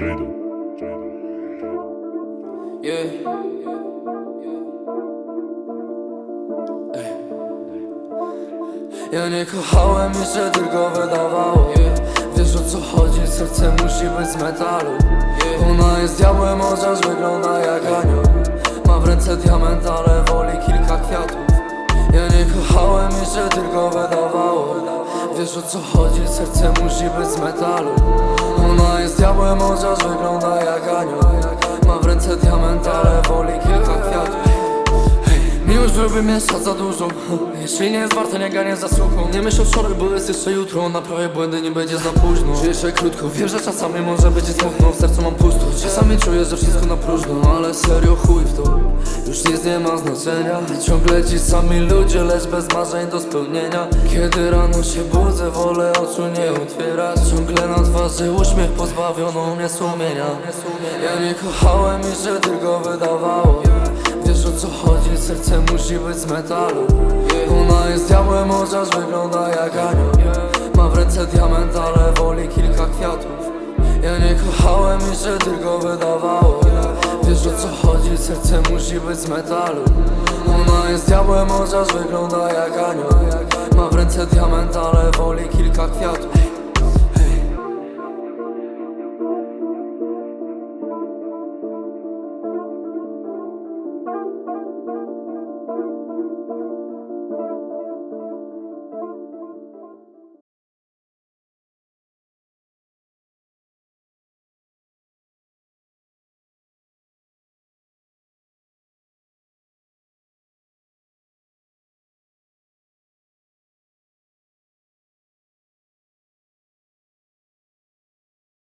Jada. Yeah. Ej. Ja nie kochałem i się tylko wydawało Wiesz o co chodzi, serce musi być z metalu. Ona jest diabłem, chociaż wygląda jak anioł. Ma w ręce diament, ale woli kilka kwiatów. Ja nie kochałem i się tylko wydawało Wiesz o co chodzi, serce musi być z metalu Ona jest diabłem, chociaż wygląda Lubi mieszać za dużo Jeśli nie jest warte, nie ganie zasłuchą Nie myśl o wczoraj, bo jest jeszcze jutro. Naprawię błędy, nie będzie za późno. Żyję jeszcze krótko, wiem, że czasami może być smutno. W sercu mam pustość Czasami czuję, że wszystko na próżno Ale serio chuj w to. Już nic nie ma znaczenia. Ciągle ci sami ludzie, lecz bez marzeń do spełnienia. Kiedy rano się budzę, wolę oczu nie otwierać. Ciągle na twarzy uśmiech pozbawioną mnie sumienia. Ja nie kochałem i się tylko wydawało co chodzi, serce musi być z metalu. Ona jest diabłem, chociaż wygląda jak anioł. Ma w ręce diament, ale woli kilka kwiatów. Ja nie kochałem i się tylko wydawało. Wiesz o co chodzi, serce musi być z metalu. Ona jest diabłem, chociaż wygląda jak anioł. Ma w ręce diament, ale woli kilka kwiatów